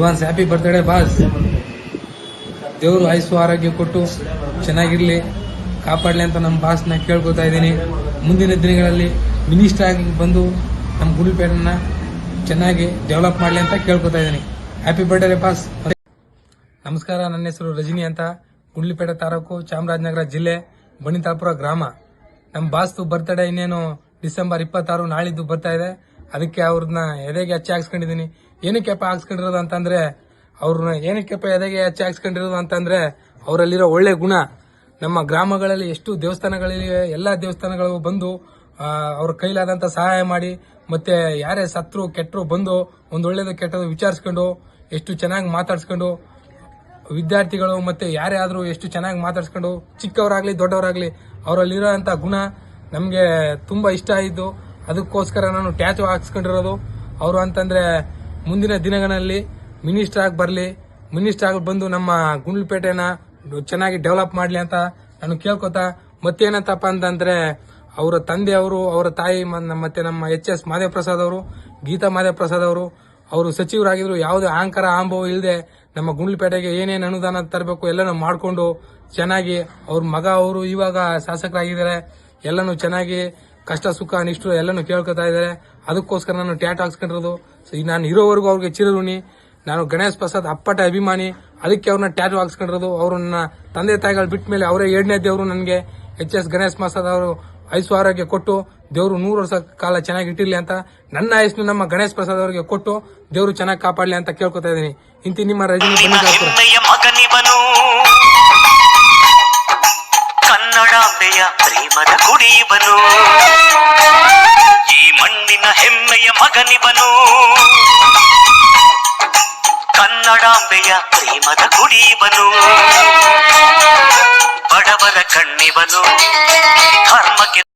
Advance happy birthday boss. ದೇವರು ಆಯಸ್ಸು ಆರೋಗ್ಯ ಕೊಟ್ಟು ಚೆನ್ನಾಗಿರ್ಲಿ, ಕಾಪಾಡಲಿ ಅಂತ ನಮ್ಮ ಬಾಸ್ನ ಕೇಳ್ಕೊತಾ ಇದ್ದೀನಿ. ಮುಂದಿನ ದಿನಗಳಲ್ಲಿ ಮಿನಿಸ್ಟರ್ ಆಗಿ ಬಂದು ನಮ್ಮ ಗುರುಪೇಟನ್ನ ಚೆನ್ನಾಗಿ ಡೆವಲಪ್ ಮಾಡಲಿ ಅಂತ ಕೇಳ್ಕೊತಾ ಇದ್ದೀನಿ. Happy birthday boss. ನಮಸ್ಕಾರ, ನನ್ನ ಹೆಸರು ರಜನಿ ಅಂತ. ಗುಂಡ್ಲಿಪೇಟೆ ತಾಲೂಕು ಚಾಮರಾಜನಗರ ಜಿಲ್ಲೆ, ಬಣಿತಾಪುರ ಗ್ರಾಮ. ನಮ್ಮ ಬಾಸ್ತು ಬರ್ತಡೇ ಇನ್ನೇನು ಡಿಸೆಂಬರ್ ಇಪ್ಪತ್ತಾರು ನಾಳಿದ್ದು ಬರ್ತಾ ಇದೆ. ಅದಕ್ಕೆ ಅವ್ರನ್ನ ಎದೆಗೆ ಹಚ್ಚಿ ಹಾಕ್ಸ್ಕೊಂಡಿದ್ದೀನಿ. ಏನಕ್ಕೆಪ್ಪ ಹಾಕ್ಸ್ಕೊಂಡಿರೋದು ಅಂತಂದ್ರೆ, ಅವ್ರನ್ನ ಏನಕ್ಕೆಪ್ಪ ಎದೆಗೆ ಹಚ್ಚಿ ಹಾಕ್ಸ್ಕೊಂಡಿರೋದು ಅಂತಂದ್ರೆ, ಅವರಲ್ಲಿರೋ ಒಳ್ಳೆ ಗುಣ. ನಮ್ಮ ಗ್ರಾಮಗಳಲ್ಲಿ ಎಷ್ಟು ದೇವಸ್ಥಾನಗಳಿವೆ ಎಲ್ಲ ದೇವಸ್ಥಾನಗಳು ಬಂದು ಅವ್ರ ಕೈಲಾದಂತ ಸಹಾಯ ಮಾಡಿ, ಮತ್ತೆ ಯಾರೇ ಸತ್ರು ಕೆಟ್ಟರು ಬಂದು, ಒಂದು ಒಳ್ಳೇದು ಕೆಟ್ಟದು ವಿಚಾರಿಸ್ಕೊಂಡು, ಎಷ್ಟು ಚೆನ್ನಾಗಿ ಮಾತಾಡ್ಸ್ಕೊಂಡು, ವಿದ್ಯಾರ್ಥಿಗಳು ಮತ್ತೆ ಯಾರೇ ಆದರೂ ಎಷ್ಟು ಚೆನ್ನಾಗಿ ಮಾತಾಡ್ಸ್ಕೊಂಡು, ಚಿಕ್ಕವರಾಗ್ಲಿ, ದೊಡ್ಡವರಾಗ್ಲಿ ಅವರಲ್ಲಿರೋಂಥ ಗುಣ ನಮಗೆ ತುಂಬಾ ಇಷ್ಟ ಆಯಿತು. ಅದಕ್ಕೋಸ್ಕರ ನಾನು ಟ್ಯಾಚು ಹಾಕ್ಸ್ಕೊಂಡಿರೋದು. ಅವರು ಅಂತಂದ್ರೆ ಮುಂದಿನ ದಿನಗಳಲ್ಲಿ ಮಿನಿಸ್ಟರ್ ಆಗಿ ಬರಲಿ, ಮಿನಿಸ್ಟರ್ ಆಗಿ ಬಂದು ನಮ್ಮ ಗುಂಡ್ಲುಪೇಟೆನ ಚೆನ್ನಾಗಿ ಡೆವಲಪ್ ಮಾಡಲಿ ಅಂತ ನಾನು ಕೇಳ್ಕೊತಾ, ಮತ್ತೇನಂತಪ್ಪ ಅಂತಂದ್ರೆ ಅವರ ತಂದೆಯವರು ಅವರ ತಾಯಿ ಮತ್ತೆ ನಮ್ಮ ಎಚ್ ಎಸ್ ಮಾದೇವ್ ಪ್ರಸಾದ್ ಅವರು, ಗೀತಾ ಮಾದೇವ್ ಪ್ರಸಾದ್ ಅವರು ಅವರು ಸಚಿವರಾಗಿದ್ರು, ಯಾವುದೇ ಅಹಂಕಾರ ಆಂಭವ ಇಲ್ಲದೆ ನಮ್ಮ ಗುಂಡ್ಲುಪೇಟೆಗೆ ಏನೇನು ಅನುದಾನ ತರಬೇಕು ಎಲ್ಲನೂ ಮಾಡಿಕೊಂಡು ಚೆನ್ನಾಗಿ ಅವ್ರ ಮಗ ಅವರು ಇವಾಗ ಶಾಸಕರಾಗಿದ್ದಾರೆ. ಎಲ್ಲನೂ ಚೆನ್ನಾಗಿ ಕಷ್ಟ ಸುಖ ಅನಿಷ್ಟು ಎಲ್ಲನೂ ಕೇಳ್ಕೊತಾ ಇದ್ದಾರೆ. ಅದಕ್ಕೋಸ್ಕರ ನಾನು ಟ್ಯಾಟ್ ಹಾಕ್ಸ್ಕೊಂಡಿರೋದು. ಸೊ ಈಗ ನಾನು ಇರೋವರೆಗೂ ಅವ್ರಿಗೆ ಚಿರಋಣಿ ನಾನು ಗಣೇಶ್ ಪ್ರಸಾದ್ ಅಪ್ಪಟ ಅಭಿಮಾನಿ ಅದಕ್ಕೆ ಅವ್ರನ್ನ ಟ್ಯಾಟು ಹಾಕ್ಸ್ಕೊಂಡಿರೋದು. ಅವ್ರನ್ನ ತಂದೆ ತಾಯಿಗಳು ಬಿಟ್ಟ ಮೇಲೆ ಅವರೇ ಎರಡನೇ ದೇವರು ನನಗೆ. ಎಚ್ ಎಸ್ ಗಣೇಶ್ ಪ್ರಸಾದ್ ಅವರು ಐಸು ಆರೋಗ್ಯ ಕೊಟ್ಟು ದೇವರು ನೂರು ವರ್ಷ ಕಾಲ ಚೆನ್ನಾಗಿ ಇಟ್ಟಿರಲಿ ಅಂತ ನನ್ನ ಆಯಸ್ಸನ್ನು ನಮ್ಮ ಗಣೇಶ್ ಪ್ರಸಾದ್ ಅವರಿಗೆ ಕೊಟ್ಟು ದೇವರು ಚೆನ್ನಾಗಿ ಕಾಪಾಡಲಿ ಅಂತ ಕೇಳ್ಕೊತಾ ಇದ್ದೀನಿ. ಇಂತಿ ನಿಮ್ಮ ರಜನಿ ಕನ್ನಡಾಂಬೆಯ ಪ್ರೇಮದ ಕುಡಿಯುವನು. ಈ ಮಣ್ಣಿನ ಹೆಮ್ಮೆಯ ಮಗನಿವನು. ಕನ್ನಡಾಂಬೆಯ ಪ್ರೇಮದ ಕುಡಿಯುವನು. ಬಡವರ ಕಣ್ಣಿವನು. ಧರ್ಮಕ್ಕೆ